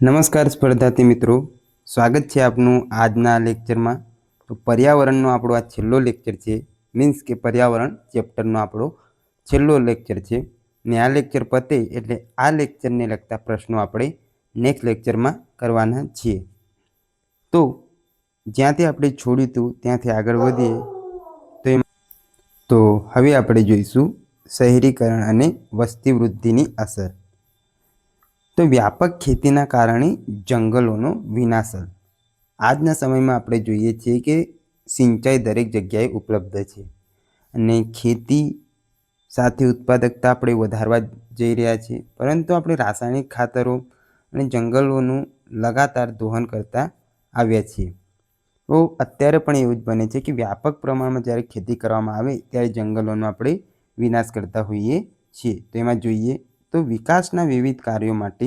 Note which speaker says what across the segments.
Speaker 1: નમસ્કાર સ્પર્ધાર્થી મિત્રો. સ્વાગત છે આપનું આજના લેક્ચરમાં. તો પર્યાવરણનો આપણો આ છેલ્લો લેક્ચર છે. મીન્સ કે પર્યાવરણ ચેપ્ટરનો આપણો છેલ્લો લેક્ચર છે. ને આ લેક્ચર પતે એટલે આ લેક્ચરને લગતા પ્રશ્નો આપણે નેક્સ્ટ લેક્ચરમાં કરવાના છીએ. તો જ્યાંથી આપણે છોડ્યું હતું, ત્યાંથી આગળ વધીએ. તો એમ તો હવે આપણે જોઈશું શહેરીકરણ અને વસ્તી વૃદ્ધિની અસર. તો વ્યાપક ખેતીના કારણે જંગલોનો વિનાશ આજના સમયમાં આપણે જોઈએ છીએ કે સિંચાઈ દરેક જગ્યાએ ઉપલબ્ધ છે અને ખેતી સાથે ઉત્પાદકતા આપણે વધારવા જઈ રહ્યા છીએ. પરંતુ આપણે રાસાયણિક ખાતરો અને જંગલોનું લગાતાર દોહન કરતા આવ્યા છીએ. તો અત્યારે પણ એવું જ બને છે કે વ્યાપક પ્રમાણમાં જ્યારે ખેતી કરવામાં આવે ત્યારે જંગલોનો આપણે વિનાશ કરતા હોઈએ છીએ. તો એમાં જોઈએ તો વિકાસના વિવિધ કાર્યો માટે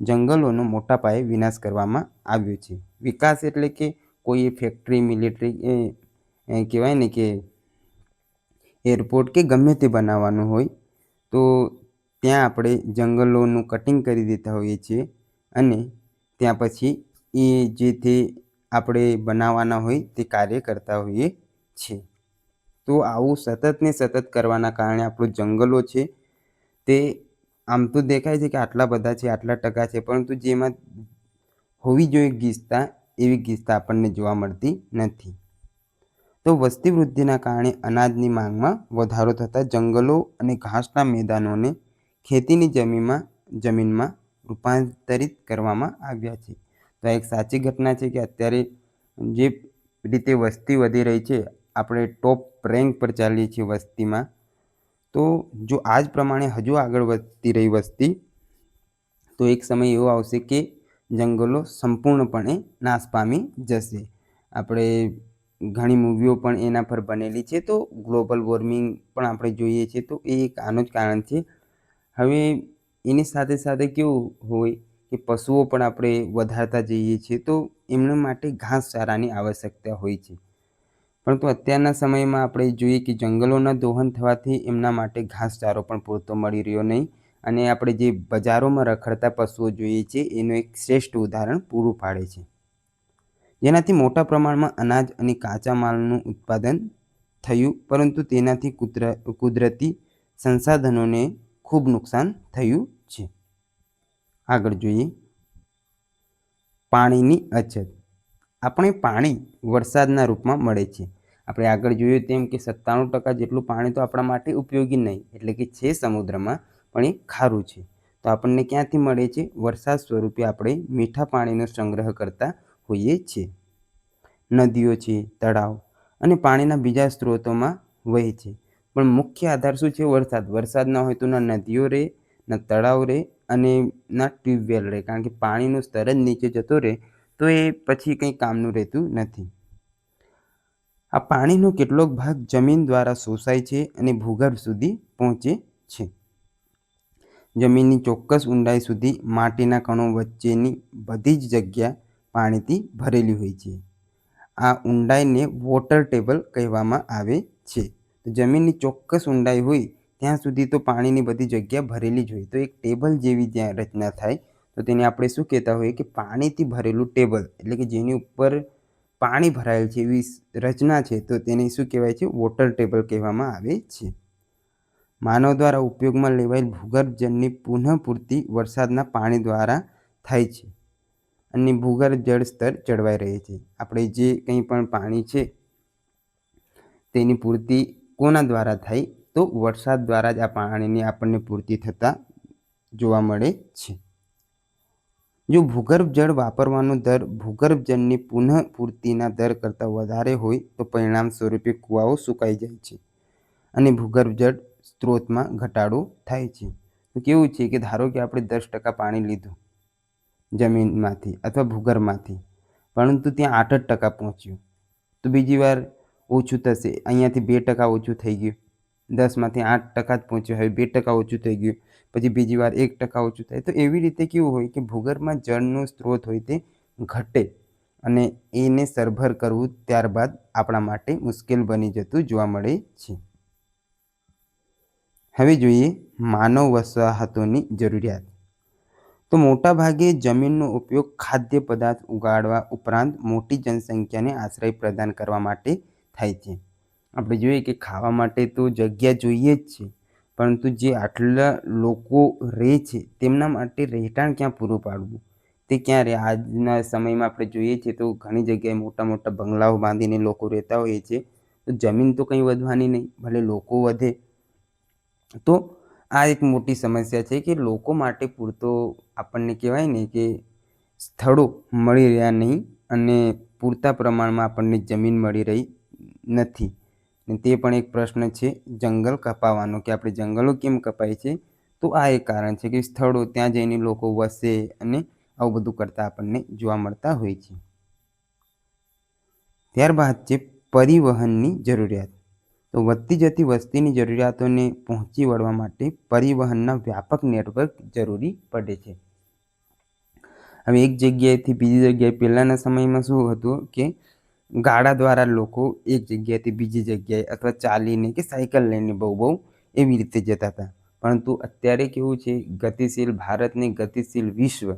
Speaker 1: જંગલોનો મોટા પાયે વિનાશ કરવામાં આવ્યો છે. વિકાસ એટલે કે કોઈ ફેક્ટરી મિલિટરી કહેવાય ને કે એરપોર્ટ કે ગમે તે બનાવવાનું હોય, તો ત્યાં આપણે જંગલોનું કટિંગ કરી દેતા હોઈએ છીએ અને ત્યાં પછી એ જે તે આપણે બનાવવાના હોય તે કાર્ય કરતા હોઈએ છીએ. તો આવું સતત ને સતત કરવાના કારણે આપણું જંગલો છે તે આમ તો દેખાય છે કે આટલા બધા છે, આટલા ટકા છે, પરંતુ જેમાં હોવી જોઈએ ગીચતા, એવી ગીચતા આપણને જોવા મળતી નથી. તો વસ્તી વૃદ્ધિના કારણે અનાજની માંગમાં વધારો થતાં જંગલો અને ઘાસના મેદાનોને ખેતીની જમીનમાં જમીનમાં રૂપાંતરિત કરવામાં આવ્યા છે. તો એક સાચી ઘટના છે કે અત્યારે જે રીતે વસ્તી વધી રહી છે, આપણે ટોપ રેન્ક પર ચાલીએ છીએ વસ્તીમાં તો જો આ જ પ્રમાણે હજુ આગળ વધતી રહી વસ્તી, તો એક સમય એવો આવશે કે જંગલો સંપૂર્ણપણે નાશ પામી જશે. આપણે ઘણી મૂવીઓ પણ એના પર બનેલી છે, તો ગ્લોબલ વોર્મિંગ પણ આપણે જોઈએ છીએ તો એ એક આનું જ કારણ છે. હવે એની સાથે સાથે કેવું હોય કે પશુઓ પણ આપણે વધારતા જઈએ છીએ, તો એમના માટે ઘાસચારાની આવશ્યકતા હોય છે. પરંતુ અત્યારના સમયમાં આપણે જોઈએ કે જંગલોના દોહન થવાથી એમના માટે ઘાસચારો પણ પૂરતો મળી રહ્યો નહીં અને આપણે જે બજારોમાં રખડતા પશુઓ જોઈએ છીએ, એનું એક શ્રેષ્ઠ ઉદાહરણ પૂરું પાડે છે. જેનાથી મોટા પ્રમાણમાં અનાજ અને કાચા માલનું ઉત્પાદન થયું, પરંતુ તેનાથી કુદર કુદરતી સંસાધનોને ખૂબ નુકસાન થયું છે. આગળ જોઈએ. પાણીની અછત. આપણે પાણી વરસાદના રૂપમાં મળે છે. આપણે આગળ જોયું તેમ કે સત્તાણું ટકા જેટલું પાણી તો આપણા માટે ઉપયોગી નહીં, એટલે કે છે સમુદ્રમાં, પણ એ ખારું છે. તો આપણને ક્યાંથી મળે છે? વરસાદ સ્વરૂપે આપણે મીઠા પાણીનો સંગ્રહ કરતા હોઈએ છીએ. નદીઓ છે, તળાવ અને પાણીના બીજા સ્ત્રોતોમાં વહે છે. પણ મુખ્ય આધાર શું છે? વરસાદ. વરસાદ ન હોય તો ના નદીઓ રહે ના તળાવ રહે અને ના ટ્યુબવેલ રહે કારણ કે પાણીનું સ્તર જ નીચે જતો રહે, તો એ પછી કંઈ કામનું રહેતું નથી. આ પાણીનો કેટલોક ભાગ જમીન દ્વારા શોષાય છે અને ભૂગર્ભ સુધી પહોંચે છે. જમીનની ચોક્કસ ઊંડાઈ સુધી માટીના કણો વચ્ચેની બધી જ જગ્યા પાણીથી ભરેલી હોય છે. આ ઊંડાઈને વોટર ટેબલ કહેવામાં આવે છે. જમીનની ચોક્કસ ઊંડાઈ હોય ત્યાં સુધી તો પાણીની બધી જગ્યા ભરેલી જ હોય. તો એક ટેબલ જેવી જ્યાં રચના થાય. તો તેને આપણે શું કહેતા હોઈએ કે પાણીથી ભરેલું ટેબલ. એટલે કે જેની ઉપર પાણી ભરાયેલ છે એવી રચના છે, તો તેને શું કહેવાય છે? વોટર ટેબલ કહેવામાં આવે છે. માનવ દ્વારા ઉપયોગમાં લેવાયેલ ભૂગર્ભ જળની પુનઃપૂર્તિ વરસાદના પાણી દ્વારા થાય છે અને ભૂગર્ભ જળ સ્તર જળવાઈ રહે છે. આપણે જે કંઈ પણ પાણી છે, તેની પૂર્તિ કોના દ્વારા થાય? તો વરસાદ દ્વારા જ આ પાણીની આપણને પૂર્તિ થતાં જોવા મળે છે. જો ભૂગર્ભ જળ વાપરવાનો દર ભૂગર્ભ જળની પુનઃપૂર્તિના દર કરતાં વધારે હોય તો પરિણામ સ્વરૂપે કૂવાઓ સુકાઈ જાય છે અને ભૂગર્ભ જળ સ્ત્રોતમાં ઘટાડો થાય છે. તો કેવું છે કે ધારો કે આપણે દસ ટકા પાણી લીધું જમીનમાંથી અથવા ભૂગર્ભમાંથી, પરંતુ ત્યાં આઠ જ ટકા પહોંચ્યું. તો બીજી વાર ઓછું થશે, અહીંયાથી બે ટકા ઓછું થઈ ગયું. દસમાંથી આઠ ટકા જ પહોંચ્યું હવે બે ટકા ઓછું થઈ ગયું, પછી બીજી વાર એક ટકા ઓછું થાય. તો એવી રીતે કેવું હોય કે ભૂગર્ભમાં જળનો સ્ત્રોત હોય તે ઘટે અને એને સરભર કરવું ત્યારબાદ આપણા માટે મુશ્કેલ બની જતું જોવા મળે છે. હવે જોઈએ માનવ વસાહતોની જરૂરિયાત. તો મોટાભાગે જમીનનો ઉપયોગ ખાદ્ય પદાર્થ ઉગાડવા ઉપરાંત મોટી જનસંખ્યાને આશ્રય પ્રદાન કરવા માટે થાય છે. આપણે જોઈએ કે ખાવા માટે તો જગ્યા જોઈએ જ છે, પરંતુ જે આટલા લોકો રહે છે, તેમના માટે રહેઠાણ ક્યાં પૂરું પાડવું? તે ક્યાં રહે? આજના સમયમાં આપણે જોઈએ છીએ તો ઘણી જગ્યાએ મોટા મોટા બંગલાઓ બાંધીને લોકો રહેતા હોઈએ છે, તો જમીન તો કંઈ વધવાની નહીં, ભલે લોકો વધે. તો આ એક મોટી સમસ્યા છે કે લોકો માટે પૂરતો આપણને કહેવાય ને કે સ્થળો મળી રહ્યા નહીં અને પૂરતા પ્રમાણમાં આપણને જમીન મળી રહી નથી. ને તે પણ એક પ્રશ્ન છે, જંગલ કપાવવાનો. કે આપણે જંગલો કેમ કપાય છે? તો આ એક કારણ છે કે સ્થળો ત્યાં જઈને લોકો વસે અને આવું બધું કરતાં આપણને જોવા મળતા હોય છે. ત્યારબાદ છે પરિવહનની જરૂરિયાત. તો વધતી જતી વસ્તીની જરૂરિયાતોને પહોંચી વળવા માટે પરિવહનના વ્યાપક નેટવર્ક જરૂરી પડે છે. હવે એક જગ્યાએથી બીજી જગ્યાએ પહેલાંના સમયમાં શું હતું કે ગાડા દ્વારા લોકો એક જગ્યાએથી બીજી જગ્યાએ અથવા ચાલીને કે સાયકલ લઈને બહુ બહુ એવી રીતે જતા હતા. પરંતુ અત્યારે કેવું છે, ગતિશીલ ભારતને ગતિશીલ વિશ્વ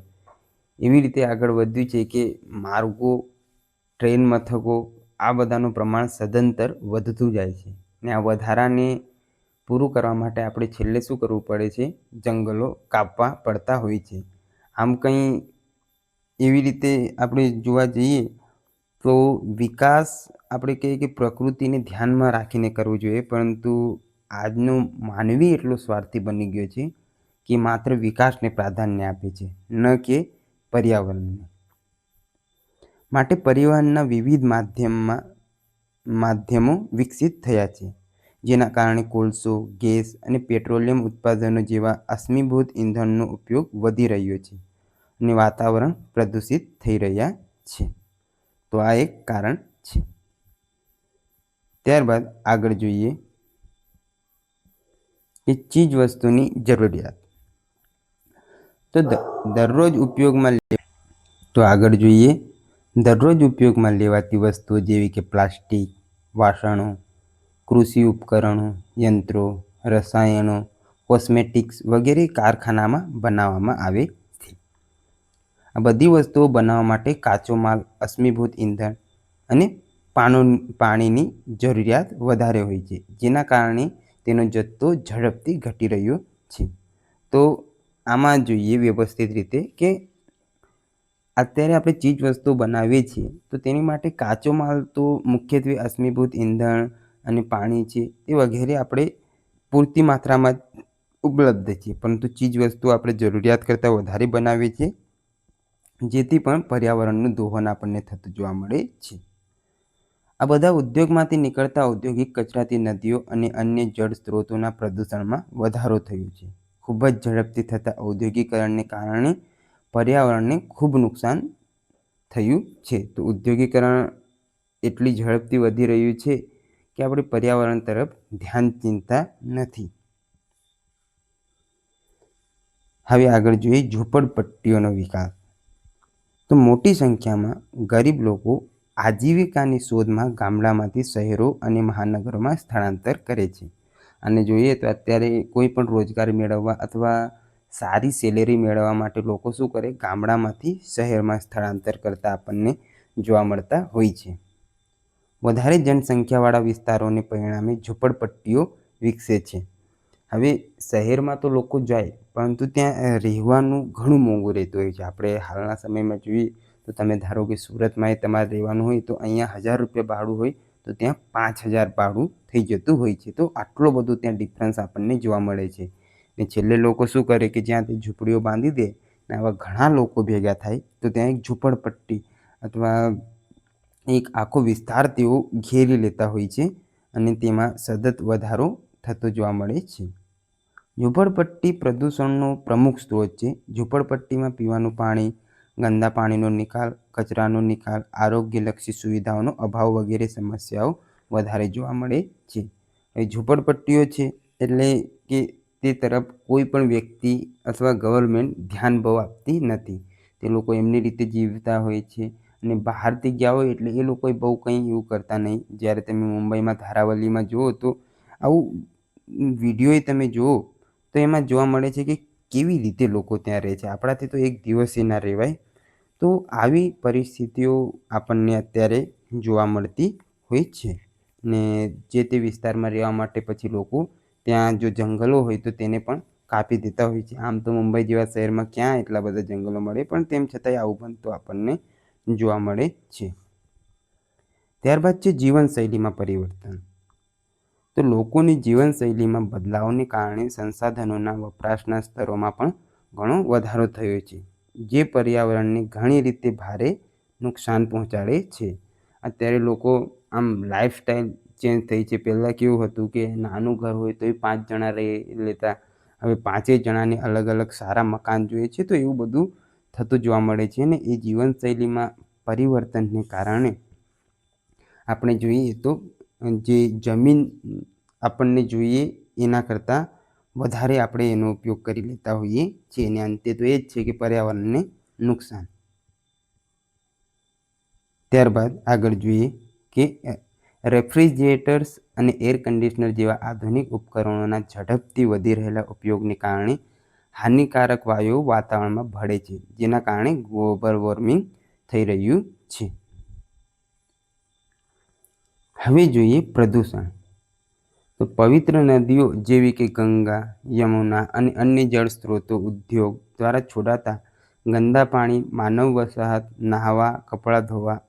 Speaker 1: એવી રીતે આગળ વધ્યું છે કે માર્ગો, ટ્રેન મથકો આ બધાનું પ્રમાણ સદંતર વધતું જાય છે. ને આ વધારાને પૂરું કરવા માટે આપણે છેલ્લે શું કરવું પડે છે? જંગલો કાપવા પડતા હોય છે. આમ કંઈ એવી રીતે આપણે જોવા જઈએ તો વિકાસ આપણે કહીએ કે પ્રકૃતિને ધ્યાનમાં રાખીને કરવું જોઈએ, પરંતુ આજનો માનવી એટલો સ્વાર્થી બની ગયો છે કે માત્ર વિકાસને પ્રાધાન્ય આપે છે, ન કે પર્યાવરણને. માટે પરિવહનના વિવિધ માધ્યમમાં, માધ્યમો વિકસિત થયા છે. જેના કારણે કોલસો, ગેસ અને પેટ્રોલિયમ ઉત્પાદનો જેવા અશ્મિભૂત ઇંધણનો ઉપયોગ વધી રહ્યો છે અને વાતાવરણ પ્રદૂષિત થઈ રહ્યા છે. તો આ એક કારણ છે. ત્યારબાદ આગળ જોઈએ કે ચીજ વસ્તુની જરૂરિયાત. તો દરરોજ ઉપયોગમાં તો આગળ જોઈએ. દરરોજ ઉપયોગમાં લેવાતી વસ્તુઓ જેવી કે પ્લાસ્ટિક, વાસણો, કૃષિ ઉપકરણો, યંત્રો, રસાયણો, કોસ્મેટિક્સ વગેરે કારખાનામાં બનાવવામાં આવે આ બધી વસ્તુઓ બનાવવા માટે કાચો માલ, અશ્મિભૂત ઈંધણ અને પાનો પાણીની જરૂરિયાત વધારે હોય છે, જેના કારણે તેનો જથ્થો ઝડપથી ઘટી રહ્યો છે. તો આમાં જોઈએ વ્યવસ્થિત રીતે કે અત્યારે આપણે ચીજ વસ્તુ બનાવીએ છીએ, તો તેની માટે કાચો માલ તો મુખ્યત્વે અશ્મિભૂત ઈંધણ અને પાણી છે એ વગેરે આપણે પૂરતી માત્રામાં ઉપલબ્ધ છે, પરંતુ ચીજ વસ્તુ આપણે જરૂરિયાત કરતાં વધારે બનાવીએ છીએ જેથી પણ પર્યાવરણનું દોહન આપણને થતું જોવા મળે છે. આ બધા ઉદ્યોગમાંથી નીકળતા ઔદ્યોગિક કચરાથી નદીઓ અને અન્ય જળ સ્ત્રોતોના પ્રદૂષણમાં વધારો થયો છે. ખૂબ જ ઝડપથી થતા ઔદ્યોગિકરણને કારણે પર્યાવરણને ખૂબ નુકસાન થયું છે. તો ઉદ્યોગીકરણ એટલી ઝડપથી વધી રહ્યું છે કે આપણે પર્યાવરણ તરફ ધ્યાન ચિંતા નથી. હવે આગળ જોઈએ ઝૂંપડપટ્ટીઓનો વિકાસ. તો મોટી સંખ્યામાં ગરીબ લોકો આજીવિકાની શોધમાં ગામડામાંથી શહેરો અને મહાનગરોમાં સ્થળાંતર કરે છે. અને જોઈએ તો અત્યારે કોઈ પણ રોજગાર મેળવવા અથવા સારી સેલેરી મેળવવા માટે લોકો શું કરે? ગામડામાંથી શહેરમાં સ્થળાંતર કરતા આપણને જોવા મળતા હોય છે. વધારે જનસંખ્યાવાળા વિસ્તારોને પરિણામે ઝૂંપડપટ્ટીઓ વિકસે છે. હવે શહેરમાં તો લોકો જાય પરંતુ ત્યાં રહેવાનું ઘણું મોંઘું રહેતું હોય છે. આપણે હાલના સમયમાં જોઈએ તો તમે ધારો કે સુરતમાં એ તમારે રહેવાનું હોય તો અહીંયા હજાર રૂપિયા ભાડું હોય તો ત્યાં પાંચ હજાર ભાડું થઈ જતું હોય છે. તો આટલો બધો ત્યાં ડિફરન્સ આપણને જોવા મળે છે. ને છેલ્લે લોકો શું કરે કે જ્યાં તે ઝૂંપડીઓ બાંધી દે ને આવા ઘણા લોકો ભેગા થાય તો ત્યાં એક ઝૂંપડપટ્ટી અથવા એક આખો વિસ્તાર તેઓ ઘેરી લેતા હોય છે અને તેમાં સતત વધારો થતો જોવા મળે છે. ઝૂંપડપટ્ટી પ્રદૂષણનો પ્રમુખ સ્ત્રોત છે. ઝૂંપડપટ્ટીમાં પીવાનું પાણી, ગંદા પાણીનો નિકાલ, કચરાનો નિકાલ, આરોગ્યલક્ષી સુવિધાઓનો અભાવ વગેરે સમસ્યાઓ વધારે જોવા મળે છે. ઝૂંપડપટ્ટીઓ છે એટલે કે તે તરફ કોઈ પણ વ્યક્તિ અથવા ગવર્મેન્ટ ધ્યાન બહુ આપતી નથી. તે લોકો એમની રીતે જીવતા હોય છે અને બહારથી ગયા હોય એટલે એ લોકોએ બહુ કંઈ એવું કરતા નહીં. જ્યારે તમે મુંબઈમાં ધારાવલીમાં જુઓ તો આવું વિડીયોએ તમે જુઓ તો એમાં જોવા મળે છે કે કેવી રીતે લોકો ત્યાં રહે છે. આપણાથી તો એક દિવસે ના રહેવાય. તો આવી પરિસ્થિતિઓ આપણને અત્યારે જોવા મળતી હોય છે ને જે તે વિસ્તારમાં રહેવા માટે પછી લોકો ત્યાં જો જંગલો હોય તો તેને પણ કાપી દેતા હોય છે. આમ તો મુંબઈ જેવા શહેરમાં ક્યાં એટલા બધા જંગલો મળે પણ તેમ છતાંય આવું બનતું આપણને જોવા મળે છે. ત્યારબાદ છે જીવનશૈલીમાં પરિવર્તન. તો લોકોની જીવનશૈલીમાં બદલાવને કારણે સંસાધનોના વપરાશના સ્તરોમાં પણ ઘણો વધારો થયો છે, જે પર્યાવરણને ઘણી રીતે ભારે નુકસાન પહોંચાડે છે. અત્યારે લોકો આમ લાઈફસ્ટાઈલ ચેન્જ થઈ છે. પહેલાં કેવું હતું કે નાનું ઘર હોય તો એ પાંચ જણા રહી લેતા, હવે પાંચેય જણાને અલગ અલગ સારા મકાન જોઈએ છે તો એવું બધું થતું જોવા મળે છે અને એ જીવનશૈલીમાં પરિવર્તનને કારણે આપણે જોઈએ તો જે જમીન આપણને જોઈએ એના કરતાં વધારે આપણે એનો ઉપયોગ કરી લેતા હોઈએ છીએ અને અંતે તો એ જ છે કે પર્યાવરણને નુકસાન. ત્યારબાદ આગળ જોઈએ કે રેફ્રિજરેટર્સ અને એર કન્ડિશનર જેવા આધુનિક ઉપકરણોના ઝડપથી વધી રહેલા ઉપયોગને કારણે હાનિકારક વાયુઓ વાતાવરણમાં ભળે છે, જેના કારણે ગ્લોબલ વોર્મિંગ થઈ રહ્યું છે. હવે જોઈએ પ્રદૂષણ. તો પવિત્ર નદીઓ જેવી કે ગંગા, યમુના અને અન્ય જળ સ્ત્રોતો ઉદ્યોગ દ્વારા છોડાતા ગંદા પાણી, માનવ વસાહત, નહાવા, કપડાં ધોવા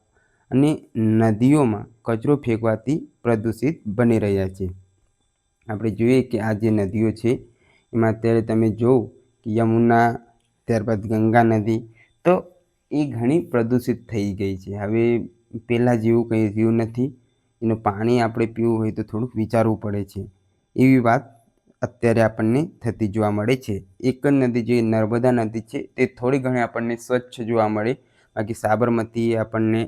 Speaker 1: અને નદીઓમાં કચરો ફેંકવાથી પ્રદૂષિત બની રહ્યા છે. આપણે જોઈએ કે આ જે નદીઓ છે, એમાં અત્યારે તમે જોવો કે યમુના, ત્યારબાદ ગંગા નદી, તો એ ઘણી પ્રદૂષિત થઈ ગઈ છે. હવે પહેલાં જેવું કંઈ રહ્યું નથી. એનું પાણી આપણે પીવું હોય તો થોડુંક વિચારવું પડે છે. એવી વાત અત્યારે આપણને થતી જોવા મળે છે. એક જ નદી જે નર્મદા નદી છે તે થોડી ઘણી આપણને સ્વચ્છ જોવા મળે. બાકી સાબરમતી આપણને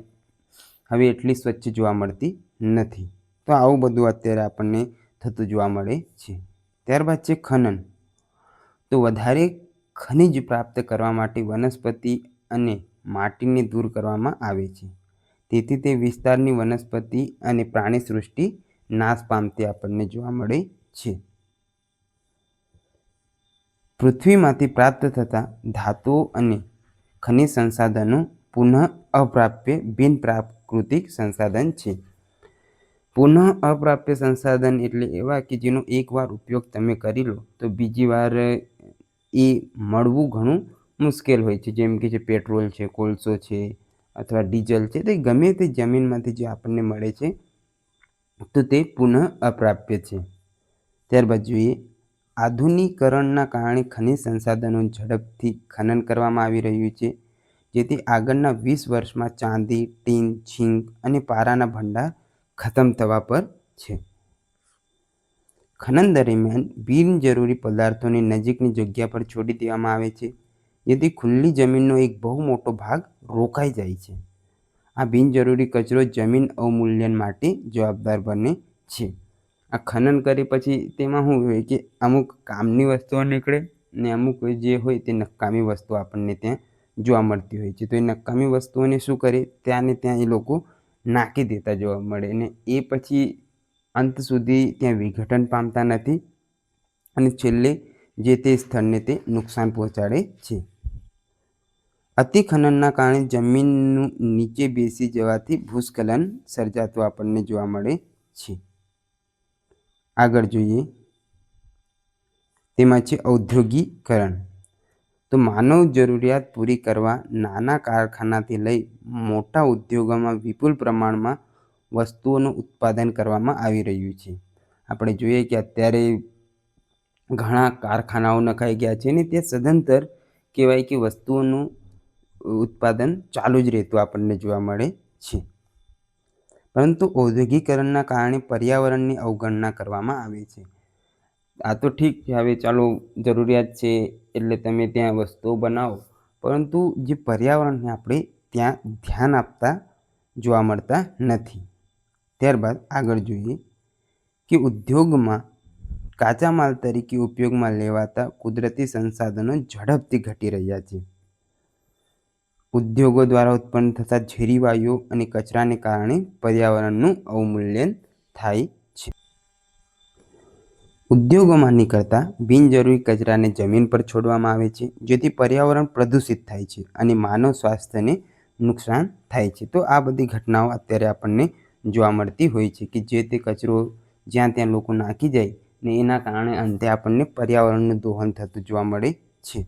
Speaker 1: હવે એટલી સ્વચ્છ જોવા મળતી નથી. તો આવું બધું અત્યારે આપણને થતું જોવા મળે છે. ત્યારબાદ છે ખનન. તો વધારે ખનિજ પ્રાપ્ત કરવા માટે વનસ્પતિ અને માટીને દૂર કરવામાં આવે છે. તેથી તે વિસ્તારની વનસ્પતિ અને પ્રાણી સૃષ્ટિ નાશ પામતી આપણને જોવા મળે છે. પૃથ્વીમાંથી પ્રાપ્ત થતા ધાતુઓ અને ખનિજ સંસાધનો પુનઃ અપ્રાપ્ય બિન પ્રાકૃતિક સંસાધન છે. પુનઃ અપ્રાપ્ય સંસાધન એટલે એવા કે જેનો એકવાર ઉપયોગ તમે કરી લો, તો બીજી વાર એ મળવું ઘણું મુશ્કેલ હોય છે. જેમ કે જે પેટ્રોલ છે, કોલસો છે અથવા ડીઝલ છે, તે ગમે તે જમીનમાંથી જે આપણને મળે છે, તો તે પુનઃ અપ્રાપ્ય છે. ત્યારબાદ જોઈએ, આધુનિકરણના કારણે ખનિજ સંસાધનો ઝડપથી ખનન કરવામાં આવી રહ્યું છે, જેથી આગળના વીસ વર્ષમાં ચાંદી, ટીન, ઝીંક અને પારાના ભંડાર ખતમ થવા પર છે. ખનન દરમિયાન બિનજરૂરી પદાર્થોને નજીકની જગ્યા પર છોડી દેવામાં આવે છે. જેથી ખુલ્લી જમીનનો એક બહુ મોટો ભાગ રોકાઈ જાય છે. આ બિનજરૂરી કચરો જમીન અવમૂલ્યન માટે જવાબદાર બને છે. આ ખનન કરી પછી તેમાં શું હોય કે અમુક કામની વસ્તુઓ નીકળે ને અમુક જે હોય તે નકામી વસ્તુઓ આપણને ત્યાં જોવા મળતી હોય છે. તો એ નકામી વસ્તુઓને શું કરે? ત્યાં ને ત્યાં એ લોકો નાખી દેતા જોવા મળે અને એ પછી અંત સુધી ત્યાં વિઘટન પામતા નથી અને છેલ્લે જે તે સ્થળને તે નુકસાન પહોંચાડે છે. અતિખનનના કારણે જમીનનું નીચે બેસી જવાથી ભૂસ્ખલન સર્જાતું આપણને જોવા મળે છે. આગળ જોઈએ. તેમાં છે ઔદ્યોગિકરણ. તો માનવ જરૂરિયાત પૂરી કરવા નાના કારખાનાથી લઈ મોટા ઉદ્યોગોમાં વિપુલ પ્રમાણમાં વસ્તુઓનું ઉત્પાદન કરવામાં આવી રહ્યું છે. આપણે જોઈએ કે અત્યારે ઘણા કારખાનાઓ નખાઈ ગયા છે ને તે સદંતર કહેવાય કે વસ્તુઓનું ઉત્પાદન ચાલુ જ રહેતું આપણને જોવા મળે છે. પરંતુ ઔદ્યોગિકરણના કારણે પર્યાવરણની અવગણના કરવામાં આવે છે. આ તો ઠીક છે, હવે ચાલો જરૂરિયાત છે એટલે તમે ત્યાં વસ્તુઓ બનાવો. પરંતુ જે પર્યાવરણને આપણે ત્યાં ધ્યાન આપતા જોવા મળતા નથી. ત્યારબાદ આગળ જોઈએ કે ઉદ્યોગમાં કાચા માલ તરીકે ઉપયોગમાં લેવાતા કુદરતી સંસાધનો ઝડપથી ઘટી રહ્યા છે. ઉદ્યોગો દ્વારા ઉત્પન્ન થતા ઝેરી વાયુઓ અને કચરાને કારણે પર્યાવરણનું અવમૂલ્યન થાય છે. ઉદ્યોગોમાં નીકળતા બિનજરૂરી કચરાને જમીન પર છોડવામાં આવે છે, જેથી પર્યાવરણ પ્રદૂષિત થાય છે અને માનવ સ્વાસ્થ્યને નુકસાન થાય છે. તો આ બધી ઘટનાઓ અત્યારે આપણને જોવા મળતી હોય છે કે જે તે કચરો જ્યાં ત્યાં લોકો નાખી જાય ને એના કારણે અંતે આપણને પર્યાવરણનું દોહન થતું જોવા મળે છે.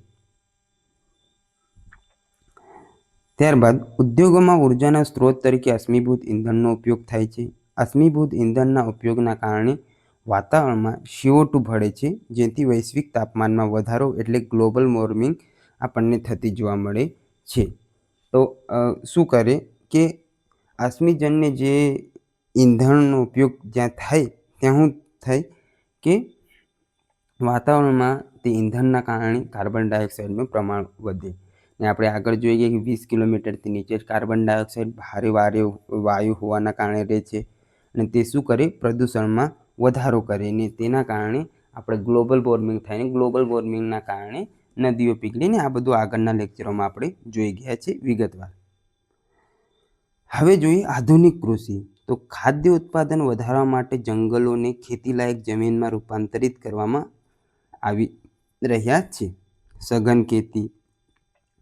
Speaker 1: ત્યારબાદ ઉદ્યોગોમાં ઉર્જાના સ્ત્રોત તરીકે અશ્મિભૂત ઇંધણનો ઉપયોગ થાય છે. અશ્મિભૂત ઇંધણના ઉપયોગના કારણે વાતાવરણમાં સીઓ ટુ ભળે છે, જેથી વૈશ્વિક તાપમાનમાં વધારો એટલે ગ્લોબલ વોર્મિંગ આપણને થતી જોવા મળે છે. તો શું કરે કે અશ્મિજન્ય જે ઇંધણનો ઉપયોગ જ્યાં થાય, ત્યાં શું થાય કે વાતાવરણમાં તે ઇંધણના કારણે કાર્બન ડાયોક્સાઇડનું પ્રમાણ વધે. ને આપણે આગળ જોઈએ કે વીસ કિલોમીટરથી નીચે કાર્બન ડાયોક્સાઇડ ભારે વારે વાયુ હોવાના કારણે રહે છે અને તે શું કરે? પ્રદૂષણમાં વધારો કરે ને તેના કારણે આપણે ગ્લોબલ વોર્મિંગ થાય ને ગ્લોબલ વોર્મિંગના કારણે નદીઓ પીગળીને આ બધું આગળના લેક્ચરોમાં આપણે જોઈ ગયા છે વિગતવાર. હવે જોઈએ આધુનિક કૃષિ. તો ખાદ્ય ઉત્પાદન વધારવા માટે જંગલોને ખેતીલાયક જમીનમાં રૂપાંતરિત કરવામાં આવી રહ્યા છે. સઘન ખેતી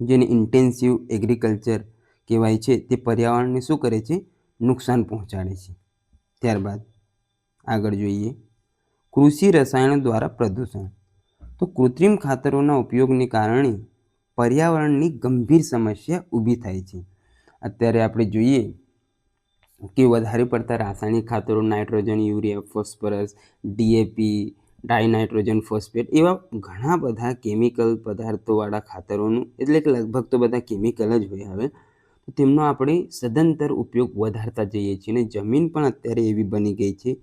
Speaker 1: જેને ઇન્ટેન્સિવ એગ્રીકલ્ચર કહેવાય છે, તે પર્યાવરણને શું કરે છે? નુકસાન પહોંચાડે છે. ત્યારબાદ આગળ જોઈએ. કૃષિ રસાયણો દ્વારા પ્રદૂષણ. તો કૃત્રિમ ખાતરોના ઉપયોગને કારણે પર્યાવરણની ગંભીર સમસ્યા ઊભી થાય છે. અત્યારે આપણે જોઈએ કે વધારે પડતા રાસાયણિક ખાતરો, nitrogen, urea, phosphorus DAP dinitrogen phosphate એવા ઘણા બધા કેમિકલ પદાર્થોવાળા ખાતરોનું, એટલે કે લગભગ તો બધા કેમિકલ જ હોય હવે, તો તેમનો આપણે સદંતર ઉપયોગ વધારતા જઈએ છીએ. અને જમીન પણ અત્યારે એવી બની ગઈ છે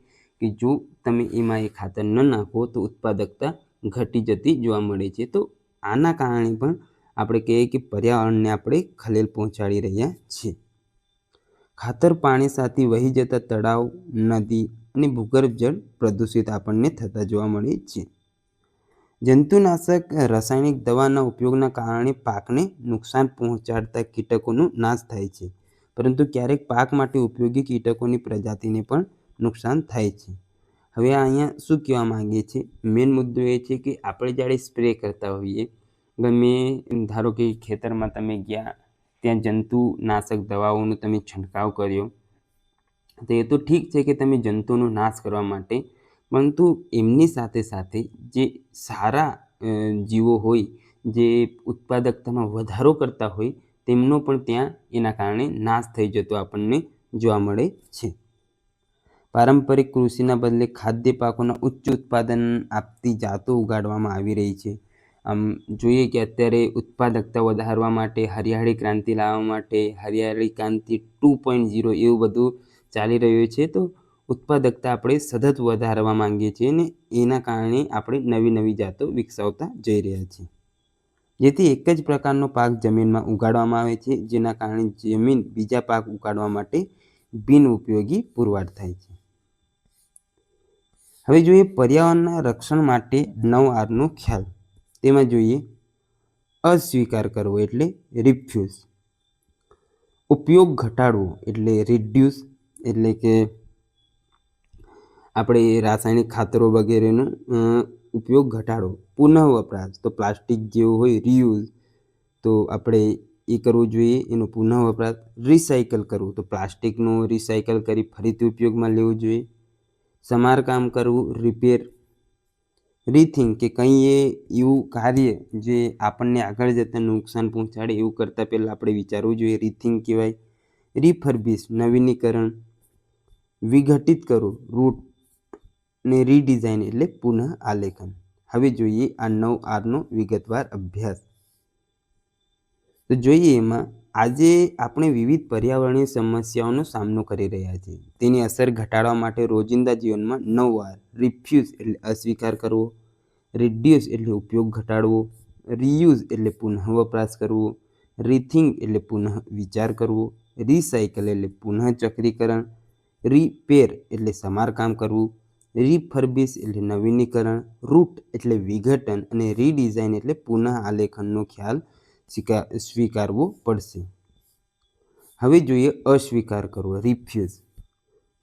Speaker 1: કે જો તમે એમાં એ ખાતર ન નાખો તો ઉત્પાદકતા ઘટી જતી જોવા મળે છે. તો આના કારણે પણ આપણે કહીએ કે પર્યાવરણને આપણે ખલેલ પહોંચાડી રહ્યા છીએ. ખાતર પાણી સાથે વહી જતા તળાવ, નદી અને ભૂગર્ભ જળ પ્રદૂષિત આપણને થતા જોવા મળે છે. જંતુનાશક, રાસાયણિક દવાના ઉપયોગના કારણે પાકને નુકસાન પહોંચાડતા કીટકોનો નાશ થાય છે. પરંતુ ક્યારેક પાક માટે ઉપયોગી કીટકોની પ્રજાતિને પણ નુકસાન થાય છે. હવે અહીંયા શું કહેવા માંગીએ છીએ? મેઇન મુદ્દો એ છે કે આપણે જ્યારે સ્પ્રે કરતા હોઈએ, ગમે ધારો કે ખેતરમાં તમે ગયા, ત્યાં જંતુનાશક દવાઓનો તમે છંટકાવ કર્યો તો એ તો ઠીક છે કે તમે જંતુનો નાશ કરવા માટે, પરંતુ એમની સાથે સાથે જે સારા જીવો હોય, જે ઉત્પાદકતામાં વધારો કરતા હોય, તેમનો પણ ત્યાં એના કારણે નાશ થઈ જતો આપણને જોવા મળે છે. પારંપરિક કૃષિના બદલે ખાદ્ય પાકોના ઉચ્ચ ઉત્પાદન આપતી જાતો ઉગાડવામાં આવી રહી છે. આમ જોઈએ કે અત્યારે ઉત્પાદકતા વધારવા માટે, હરિયાળી ક્રાંતિ લાવવા માટે, હરિયાળી ક્રાંતિ ટુ પોઈન્ટ ઝીરો એવું બધું ચાલી રહ્યું છે, તો ઉત્પાદકતા આપણે સતત વધારવા માંગીએ છીએ અને એના કારણે આપણે નવી નવી જાતો વિકસાવતા જઈ રહ્યા છીએ. જેથી એક જ પ્રકારનો પાક જમીનમાં ઉગાડવામાં આવે છે, જેના કારણે જમીન બીજા પાક ઉગાડવા માટે બિન ઉપયોગી પુરવાર થાય છે. હવે જોઈએ પર્યાવરણના રક્ષણ માટે નવ આરનો ખ્યાલ. તેમાં જોઈએ, અસ્વીકાર કરવો એટલે રિફ્યુઝ ઉપયોગ ઘટાડવો એટલે રિડ્યુસ એટલે કે આપણે રાસાયણિક ખાતરો વગેરેનો ઉપયોગ ઘટાડો પુનઃ વપરાશ તો પ્લાસ્ટિક જેવું હોય, રિયુઝ, તો આપણે એ કરવું જોઈએ, એનો પુનઃ વપરાશ રિસાયકલ કરવું. તો પ્લાસ્ટિકનું રિસાયકલ કરી ફરીથી ઉપયોગમાં લેવું જોઈએ. સમારકામ કરવું, રિપેર રીથિંક કે કંઈ એ એવું કાર્ય જે આપણને આગળ જતાં નુકસાન પહોંચાડે એવું કરતાં પહેલાં આપણે વિચારવું જોઈએ. રીથિંક કહેવાય. રિફર્બિશ, નવીનીકરણ વિઘટિત કરો રૂટને રીડિઝાઇન એટલે પુનઃ આલેખન. હવે જોઈએ આ નવ આરનો વિગતવાર અભ્યાસ. તો જોઈએ એમાં, આજે આપણે વિવિધ પર્યાવરણીય સમસ્યાઓનો સામનો કરી રહ્યા છીએ. તેની અસર ઘટાડવા માટે રોજિંદા જીવનમાં નવ આર રિફ્યુઝ એટલે અસ્વીકાર કરવો રિડ્યુસ એટલે ઉપયોગ ઘટાડવો રિયુઝ એટલે પુનઃ વપરાશ કરવો રીથિંગ એટલે પુનઃ વિચાર કરવો રિસાયકલ એટલે પુનઃ ચક્રીકરણ રિપેર એટલે સમારકામ કરવું, રિફર્બિશ એટલે નવીનીકરણ, રૂટ એટલે વિઘટન અને રીડિઝાઇન એટલે પુનઃ આલેખનનો ખ્યાલ સ્વીકારવો પડશે. હવે જોઈએ અસ્વીકાર કરવો રિફ્યુઝ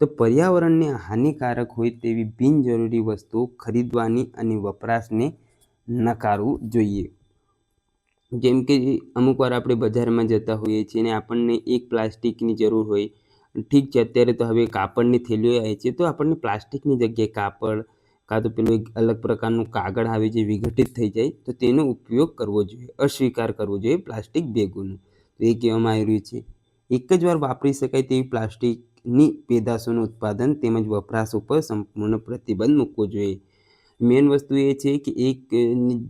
Speaker 1: તો પર્યાવરણને હાનિકારક હોય તેવી બિનજરૂરી વસ્તુઓ ખરીદવાની અને વપરાશને નકારવું જોઈએ. જેમ કે અમુક વાર આપણે બજારમાં જતા હોઈએ છીએ અને આપણને એક પ્લાસ્ટિકની જરૂર હોય ઠીક છે, અત્યારે તો હવે કાપડની થેલીઓ આવે છે, તો આપણને પ્લાસ્ટિકની જગ્યાએ કાપડ કાં તો પેલું એક અલગ પ્રકારનું કાગળ આવે જે વિઘટિત થઈ જાય, તો તેનો ઉપયોગ કરવો જોઈએ, અસ્વીકાર કરવો જોઈએ પ્લાસ્ટિક બેગોનો તો એ કહેવામાં આવી રહ્યું છે. એક જ વાર વાપરી શકાય તેવી પ્લાસ્ટિકની પેદાશોનું ઉત્પાદન તેમજ વપરાશ ઉપર સંપૂર્ણ પ્રતિબંધ મૂકવો જોઈએ. મેઇન વસ્તુ એ છે કે એક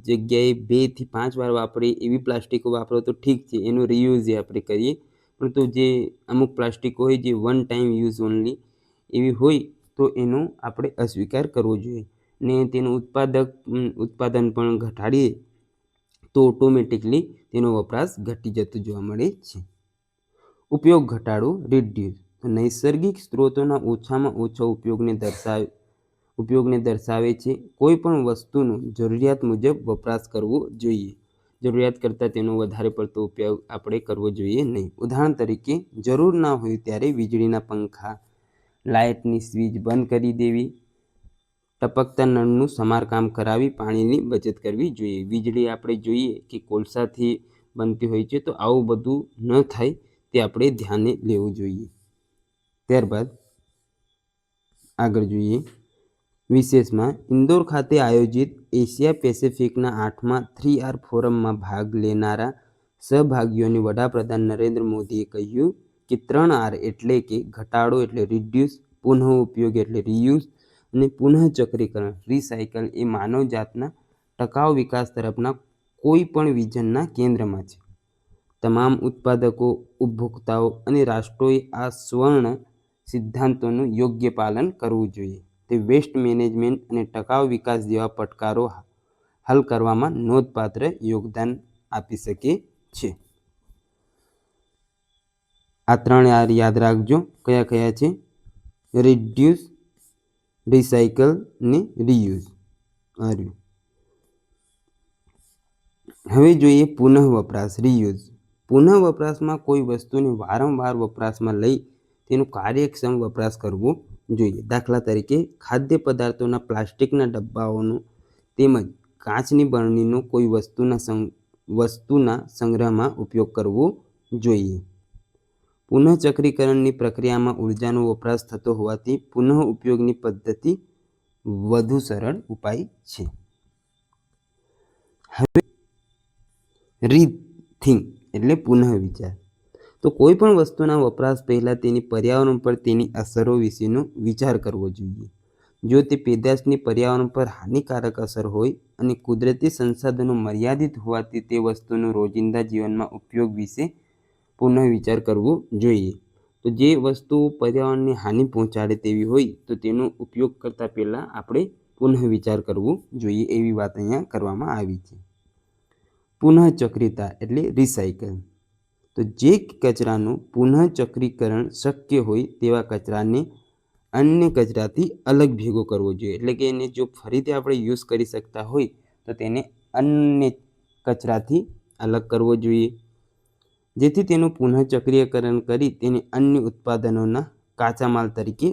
Speaker 1: જગ્યાએ બેથી પાંચ વાર વાપરીએ એવી પ્લાસ્ટિકો વાપરો તો ઠીક છે, એનો રિયુઝ આપણે કરીએ. પરંતુ જે અમુક પ્લાસ્ટિકો હોય જે વન ટાઈમ યુઝ ઓનલી એવી હોય તો એનો આપણે અસ્વીકાર કરવો જોઈએ. ને તેનું ઉત્પાદક ઉત્પાદન પણ ઘટાડીએ તો ઓટોમેટિકલી તેનો વપરાશ ઘટી જતો જોવા મળે છે. ઉપયોગ ઘટાડો રિડ્યુસ નૈસર્ગિક સ્ત્રોતોના ઓછામાં ઓછા ઉપયોગને દર્શાવે ઉપયોગને દર્શાવે છે. કોઈ પણ વસ્તુનો જરૂરિયાત મુજબ વપરાશ કરવો જોઈએ. જરૂરિયાત કરતાં તેનો વધારે પડતો ઉપયોગ આપણે કરવો જોઈએ નહીં. ઉદાહરણ તરીકે, જરૂર ના હોય ત્યારે વીજળીના પંખા, લાઇટની સ્વિચ બંધ કરી દેવી, ટપકતા નળનું સમારકામ કરાવી પાણીની બચત કરવી જોઈએ. વીજળી આપણે જોઈએ કે કોલસાથી બનતી હોય છે તો આવું બધું ન થાય તે આપણે ધ્યાને લેવું જોઈએ. ત્યારબાદ આગળ જોઈએ. વિશેષમાં, ઇન્દોર ખાતે આયોજિત એશિયા પેસિફિકના આઠમા થ્રી આર ફોરમમાં ભાગ લેનારા સહભાગીઓને વડાપ્રધાન નરેન્દ્ર મોદીએ કહ્યું કે ત્રણ આર એટલે કે ઘટાડો એટલે રિડ્યુસ પુનઃ ઉપયોગ એટલે રિયુઝ અને પુનઃચક્રીકરણ રિસાયકલ એ માનવજાતના ટકાઉ વિકાસ તરફના કોઈ પણ વિઝનના કેન્દ્રમાં છે. તમામ ઉત્પાદકો, ઉપભોક્તાઓ અને રાષ્ટ્રોએ આ સ્વર્ણ સિદ્ધાંતોનું યોગ્ય પાલન કરવું જોઈએ. તે વેસ્ટ મેનેજમેન્ટ અને ટકાઉ વિકાસ જેવા પડકારો હલ કરવામાં નોંધપાત્ર યોગદાન આપી શકે છે. આ ત્રણ યાદ રાખજો. કયા કયા છે? રિડ્યુસ, રિસાયકલ ને રિયુઝ. આર્યું. હવે જોઈએ પુનઃ વપરાશ, રિયુઝ. પુનઃ વપરાશમાં કોઈ વસ્તુને વારંવાર વપરાશમાં લઈ તેનું કાર્યક્ષમ વપરાશ કરવો જોઈએ. દાખલા તરીકે, ખાદ્ય પદાર્થોના પ્લાસ્ટિકના ડબ્બાઓનો તેમજ કાચની બરણીનો કોઈ વસ્તુના સં વસ્તુના સંગ્રહમાં ઉપયોગ કરવો જોઈએ. પુનઃચક્રીકરણની પ્રક્રિયામાં ઉર્જાનો વપરાશ થતો હોવાથી પુનઃ ઉપયોગની પદ્ધતિ વધુ સરળ ઉપાય છે. હવે રીથિંક એટલે પુનઃ વિચાર તો કોઈ પણ વસ્તુના વપરાશ પહેલાં તેની પર્યાવરણ પર તેની અસરો વિશેનો વિચાર કરવો જોઈએ. જો તે પેદાશની પર્યાવરણ પર હાનિકારક અસર હોય અને કુદરતી સંસાધનો મર્યાદિત હોવાથી તે વસ્તુનો રોજિંદા જીવનમાં ઉપયોગ વિશે પુનઃ વિચાર કરવો જોઈએ. તો જે વસ્તુઓ પર્યાવરણને હાનિ પહોંચાડે તેવી હોય તો તેનો ઉપયોગ કરતાં પહેલાં આપણે પુનઃ વિચાર કરવો જોઈએ એવી વાત અહીંયા કરવામાં આવી છે. પુનઃચક્રિતા એટલે રિસાયકલ. તો જે કચરાનું પુનઃચક્રીકરણ શક્ય હોય તેવા કચરાને અન્ય કચરાથી અલગ ભેગો કરવો જોઈએ. એટલે કે એને જો ફરીથી આપણે યુઝ કરી શકતા હોય તો તેને અન્ય કચરાથી અલગ કરવો જોઈએ. જેથી તેનું પુનઃચક્રીયકરણ કરી તેને અન્ય ઉત્પાદનોના કાચા માલ તરીકે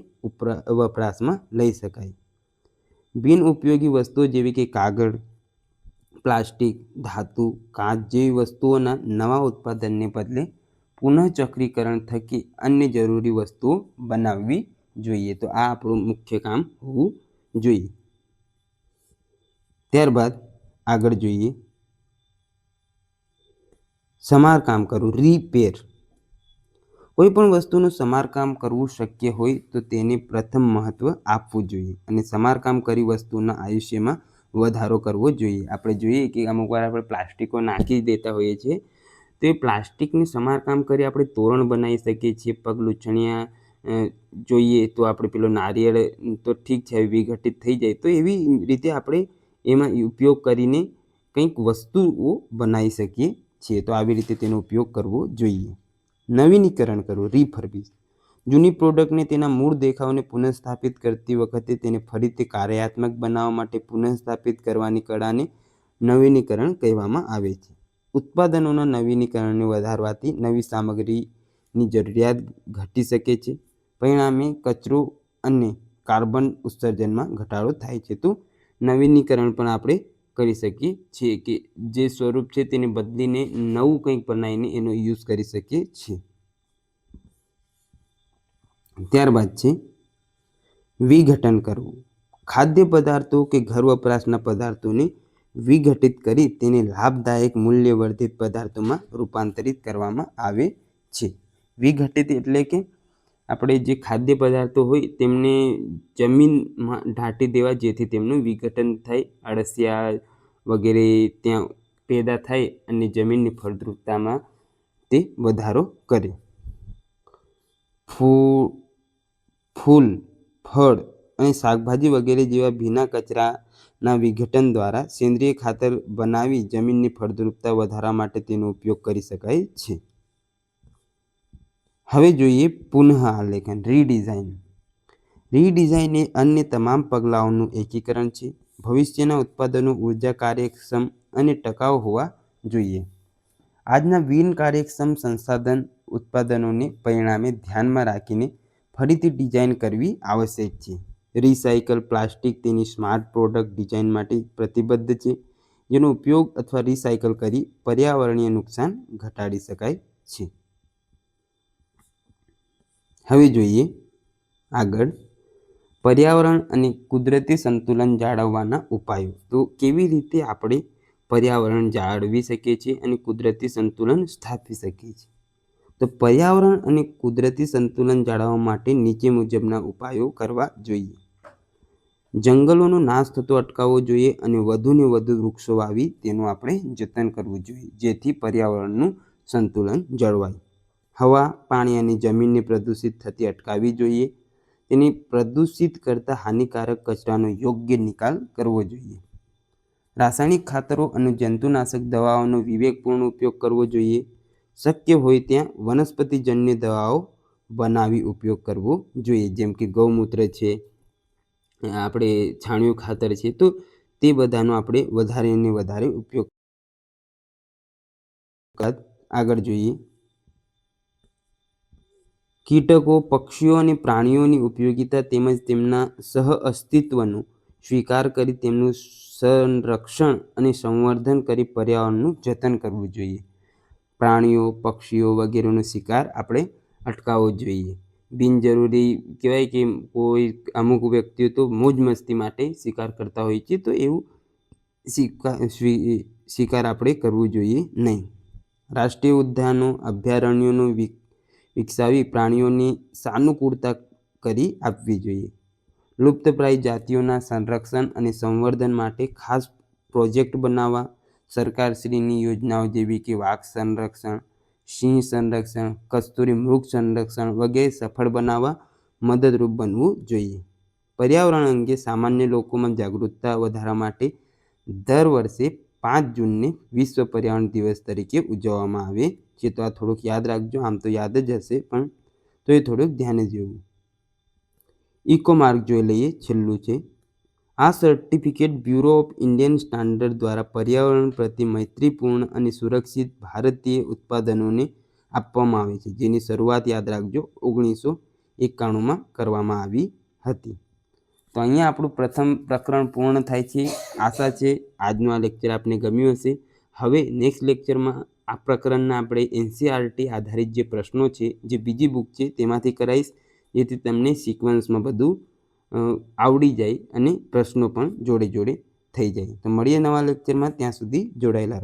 Speaker 1: વપરાશમાં લઈ શકાય. બિનઉપયોગી વસ્તુઓ જેવી કે કાગળ પ્લાસ્ટિક, ધાતુ, કાચ જેવી વસ્તુઓના નવા ઉત્પાદનને બદલે પુનઃચક્રીકરણ થકી અન્ય જરૂરી વસ્તુઓ બનાવવી જોઈએ. તો આ આપણું મુખ્ય કામ હોવું જોઈએ. ત્યારબાદ આગળ જોઈએ. સમારકામ કરવું, રિપેર. કોઈ પણ વસ્તુનું સમારકામ કરવું શક્ય હોય તો તેને પ્રથમ મહત્ત્વ આપવું જોઈએ અને સમારકામ કરી વસ્તુના આયુષ્યમાં વધારો કરવો જોઈએ. આપણે જોઈએ કે અમુક વાર આપણે પ્લાસ્ટિકો નાખી દેતા હોઈએ છીએ. તો એ પ્લાસ્ટિકનું સમારકામ કરી આપણે તોરણ બનાવી શકીએ છીએ, પગ લૂંછણિયા જોઈએ તો આપણે પેલો નારિયેળ તો ઠીક છે વિઘટિત થઈ જાય. તો એવી રીતે આપણે એમાં ઉપયોગ કરીને કંઈક વસ્તુઓ બનાવી શકીએ છીએ. તો આવી રીતે તેનો ઉપયોગ કરવો જોઈએ. નવીનીકરણ કરવું, રીફર્બિશ. જૂની પ્રોડક્ટને તેના મૂળ દેખાવને પુનઃસ્થાપિત કરતી વખતે તેને ફરીથી કાર્યાત્મક બનાવવા માટે પુનઃસ્થાપિત કરવાની કળાને નવીનીકરણ કહેવામાં આવે છે. ઉત્પાદનોના નવીનીકરણને વધારવાથી નવી સામગ્રીની જરૂરિયાત ઘટી શકે છે. પરિણામે કચરો અને કાર્બન ઉત્સર્જનમાં ઘટાડો થાય છે. તો નવીનીકરણ પણ આપણે કરી શકીએ છીએ કે જે સ્વરૂપ છે તેને બદલીને નવું કંઈક બનાવીને એનો યુઝ કરી શકીએ છીએ. ત્યારબાદ છે વિઘટન કરવું. ખાદ્ય પદાર્થો કે ઘર વપરાશના પદાર્થોને વિઘટિત કરી તેને લાભદાયક મૂલ્યવર્ધિત પદાર્થોમાં રૂપાંતરિત કરવામાં આવે છે. વિઘટિત એટલે કે આપણે જે ખાદ્ય પદાર્થો હોય તેમને જમીનમાં ઢાંટી દેવા જેથી તેમનું વિઘટન થાય, અળસિયા વગેરે ત્યાં પેદા થાય અને જમીનની ફળદ્રુપતામાં તે વધારો કરે. ફૂ ફૂલ, ફળ અને શાકભાજી વગેરે જેવા ભીના કચરાના વિઘટન દ્વારા સેન્દ્રિય ખાતર બનાવી જમીનની ફળદ્રુપતા વધારવા માટે તેનો ઉપયોગ કરી શકાય છે. હવે જોઈએ પુનઃ આલેખન, રીડિઝાઇન. રીડિઝાઇન એ અન્ય તમામ પગલાઓનું એકીકરણ છે. ભવિષ્યના ઉત્પાદનો ઊર્જા કાર્યક્ષમ અને ટકાઉ હોવા જોઈએ. આજના બિન કાર્યક્ષમ સંસાધન ઉત્પાદનોને પરિણામે ધ્યાનમાં રાખીને ફરીથી ડિઝાઇન કરવી આવશ્યક છે. રિસાયકલ પ્લાસ્ટિક તેની સ્માર્ટ પ્રોડક્ટ ડિઝાઇન માટે પ્રતિબદ્ધ છે. જેનો ઉપયોગ અથવા રિસાયકલ કરી પર્યાવરણીય નુકસાન ઘટાડી શકાય છે. હવે જોઈએ આગળ પર્યાવરણ અને કુદરતી સંતુલન જાળવવાના ઉપાયો. તો કેવી રીતે આપણે પર્યાવરણ જાળવી શકીએ છીએ અને કુદરતી સંતુલન સ્થાપી શકીએ છીએ? તો પર્યાવરણ અને કુદરતી સંતુલન જાળવવા માટે નીચે મુજબના ઉપાયો કરવા જોઈએ. જંગલોનો નાશ થતો અટકાવવો જોઈએ અને વધુને વધુ વૃક્ષો વાવી તેનું આપણે જતન કરવું જોઈએ, જેથી પર્યાવરણનું સંતુલન જળવાય. હવા, પાણી અને જમીનને પ્રદૂષિત થતી અટકાવવી જોઈએ. તેની પ્રદૂષિત કરતા હાનિકારક કચરાનો યોગ્ય નિકાલ કરવો જોઈએ. રાસાયણિક ખાતરો અને જંતુનાશક દવાઓનો વિવેકપૂર્ણ ઉપયોગ કરવો જોઈએ. શક્ય હોય ત્યાં વનસ્પતિજન્ય દવાઓ બનાવી ઉપયોગ કરવો જોઈએ. જેમ કે ગૌમૂત્ર છે, આપણે છાણિયું ખાતર છે, તો તે બધાનો આપણે વધારે ને વધારે ઉપયોગ આગળ જોઈએ. કીટકો, પક્ષીઓ અને પ્રાણીઓની ઉપયોગિતા તેમજ તેમના સહ અસ્તિત્વનો સ્વીકાર કરી તેમનું સંરક્ષણ અને સંવર્ધન કરી પર્યાવરણનું જતન કરવું જોઈએ. પ્રાણીઓ, પક્ષીઓ વગેરેનો શિકાર આપણે અટકાવવો જોઈએ. બિનજરૂરી કહેવાય કે કોઈ અમુક વ્યક્તિઓ તો મોજ મસ્તી માટે શિકાર કરતા હોય છે, તો એવું શિકાર શિકાર આપણે કરવું જોઈએ નહીં. રાષ્ટ્રીય ઉદ્યાનો અભયારણ્યોનું વિકસાવી પ્રાણીઓની સાનુકૂળતા કરી આપવી જોઈએ. લુપ્તપ્રાય જાતિઓના સંરક્ષણ અને સંવર્ધન માટે ખાસ પ્રોજેક્ટ બનાવવા સરકારશ્રીની યોજનાઓ જેવી કે વાઘ સંરક્ષણ, સિંહ સંરક્ષણ, કસ્તુરી મૃગ સંરક્ષણ વગેરે સફળ બનાવવા મદદરૂપ બનવું જોઈએ. પર્યાવરણ અંગે સામાન્ય લોકોમાં જાગૃતતા વધારવા માટે દર વર્ષે પાંચ જૂનને વિશ્વ પર્યાવરણ દિવસ તરીકે ઉજવવામાં આવે છે. તો આ થોડુંક યાદ રાખજો. આમ તો યાદ જ હશે, પણ તો એ થોડુંક ધ્યાને જેવું. ઇકો માર્ગ જોઈ લઈએ. છેલ્લું છે. આ certificate bureau of Indian standard દ્વારા પર્યાવરણ પ્રત્યે મૈત્રીપૂર્ણ અને સુરક્ષિત ભારતીય ઉત્પાદનોને આપવામાં આવે છે, જેની શરૂઆત યાદ રાખજો, ઓગણીસો એકાણુંમાં કરવામાં આવી હતી. તો અહીંયા આપણું પ્રથમ પ્રકરણ પૂર્ણ થાય છે. આશા છે આજનું આ લેક્ચર આપને ગમ્યું હશે. હવે નેક્સ્ટ લેક્ચરમાં આ પ્રકરણના આપણે એનસીઆરટી આધારિત જે પ્રશ્નો છે, જે બીજી બુક છે, તેમાંથી કરાવીશ. જેથી તમને સિક્વન્સમાં બધું આવડી જાય અને પ્રશ્નો પણ જોડે જોડે થઈ જાય. તો મળીએ નવા લેક્ચરમાં ત્યાં સુધી જોડાયેલા રહો.